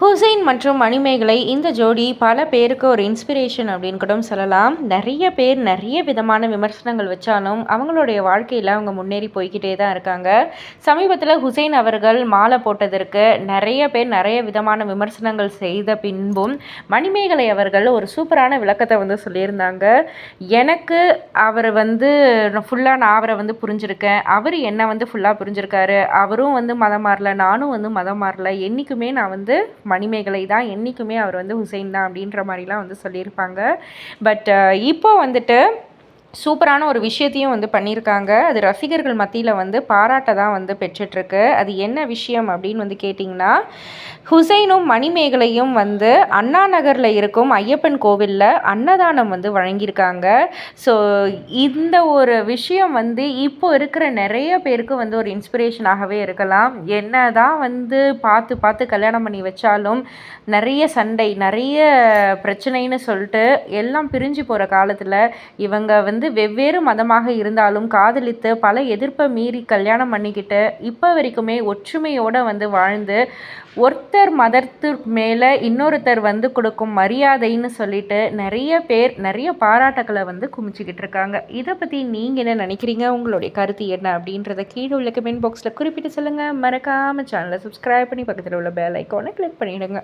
ஹுசைன் மற்றும் மணிமேகலை இந்த ஜோடி பல பேருக்கு ஒரு இன்ஸ்பிரேஷன் அப்படின்னு கூட சொல்லலாம். நிறைய பேர் நிறைய விதமான விமர்சனங்கள் வச்சாலும் அவங்களுடைய வாழ்க்கையில் அவங்க முன்னேறி போய்கிட்டே தான் இருக்காங்க. சமீபத்தில் ஹுசைன் அவர்கள் மாலை போட்டதற்கு நிறைய பேர் நிறைய விதமான விமர்சனங்கள் செய்த பின்பும் மணிமேகலை அவர்கள் ஒரு சூப்பரான விளக்கத்தை வந்து சொல்லியிருந்தாங்க. எனக்கு அவர் வந்து ஃபுல்லாக நான் அவரை வந்து புரிஞ்சிருக்கேன். அவர் என்னை வந்து ஃபுல்லாக புரிஞ்சிருக்காரு. அவரும் வந்து மதம் மாறல நானும் வந்து மதம் மாறல. என்றைக்குமே நான் வந்து மணிமேகலை தான். என்றைக்குமே அவர் வந்து ஹுசைன் தான் அப்படின்ற மாதிரிலாம் வந்து சொல்லியிருப்பாங்க. பட் இப்போ வந்துட்டு சூப்பரான ஒரு விஷயத்தையும் வந்து பண்ணியிருக்காங்க. அது ரசிகர்கள் மத்தியில் வந்து பாராட்ட தான் வந்து பெற்றுட்ருக்கு. அது என்ன விஷயம் அப்படின்னு வந்து கேட்டிங்கன்னா ஹுசைனும் மணிமேகலையும் வந்து அண்ணா நகரில் இருக்கும் ஐயப்பன் கோவிலில் அன்னதானம் வந்து வழங்கியிருக்காங்க. ஸோ இந்த ஒரு விஷயம் வந்து இப்போ இருக்கிற நிறைய பேருக்கு வந்து ஒரு இன்ஸ்பிரேஷனாகவே இருக்கலாம். என்ன தான் வந்து பார்த்து பார்த்து கல்யாணம் பண்ணி வச்சாலும் நிறைய சண்டை நிறைய பிரச்சனைன்னு சொல்லிட்டு எல்லாம் பிரிஞ்சு போகிற காலத்தில் இவங்க வந்து வந்து வெவ்வேறு மதமாக இருந்தாலும் காதலித்து பல எதிர்ப்பை மீறி கல்யாணம் பண்ணிக்கிட்டு இப்போ வரைக்குமே ஒற்றுமையோடு வந்து வாழ்ந்து ஒருத்தர் மதத்து மேலே இன்னொருத்தர் வந்து கொடுக்கும் மரியாதைன்னு சொல்லிட்டு நிறைய பேர் நிறைய பாராட்டுக்களை வந்து குமிச்சிக்கிட்டு இருக்காங்க. இதை பற்றி நீங்கள் என்ன நினைக்கிறீங்க? உங்களுடைய கருத்து என்ன அப்படின்றத கீழே உள்ள கமெண்ட் பாக்ஸில் குறிப்பிட்டு சொல்லுங்கள் மறக்காமல் சேனலை சப்ஸ்கிரைப் பண்ணி பக்கத்தில் உள்ள பெல் ஐக்கானை கிளிக் பண்ணிவிடுங்க